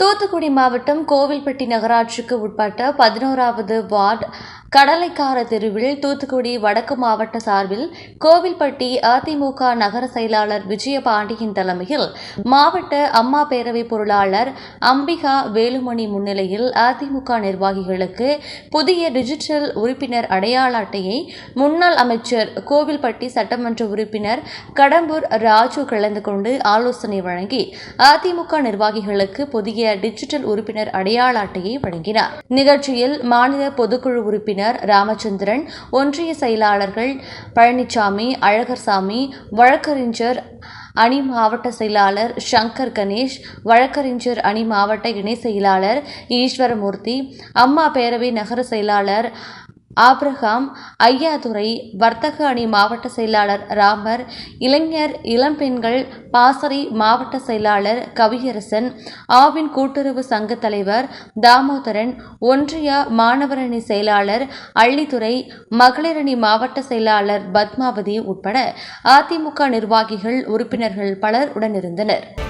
தூத்துக்குடி மாவட்டம் கோவில்பட்டி நகராட்சிக்கு உட்பட்ட பதினோராவது வார்டு கடலைக்கார தெருவில் தூத்துக்குடி வடக்கு மாவட்ட சார்பில் கோவில்பட்டி அதிமுக நகர செயலாளர் விஜயபாண்டியின் தலைமையில் மாவட்ட அம்மா பேரவை பொருளாளர் அம்பிகா வேலுமணி முன்னிலையில் அதிமுக நிர்வாகிகளுக்கு புதிய டிஜிட்டல் உறுப்பினர் அடையாள அட்டையை முன்னாள் அமைச்சர் கோவில்பட்டி சட்டமன்ற உறுப்பினர் கடம்பூர் ராஜு கலந்து கொண்டு ஆலோசனை வழங்கி அதிமுக நிர்வாகிகளுக்கு புதிய டிஜிட்டல் உறுப்பினர் அடையாள அட்டையை வழங்கினார். நிகழ்ச்சியில் மாநில பொதுக்குழு உறுப்பினர் ராமச்சந்திரன் ஒன்றிய செயலாளர்கள் பழனிசாமி அழகர்சாமி வழக்கறிஞர் அணி மாவட்ட செயலாளர் சங்கர் கணேஷ் வழக்கறிஞர் அணி மாவட்ட இணை செயலாளர் ஈஸ்வரமூர்த்தி அம்மா பேரவை நகர செயலாளர் ஆப்ரஹாம் ஐயாதுரை வர்த்தக அணி மாவட்ட செயலாளர் ராமர் இளைஞர் இளம்பெண்கள் பாசறை மாவட்ட செயலாளர் கவியரசன் ஆவின் கூட்டுறவு சங்க தலைவர் தாமோதரன் ஒன்றிய மாணவரணி செயலாளர் அள்ளித்துறை மகளிரணி மாவட்ட செயலாளர் பத்மாவதி உட்பட அதிமுக நிர்வாகிகள் உறுப்பினர்கள் பலர் உடனிருந்தனர்.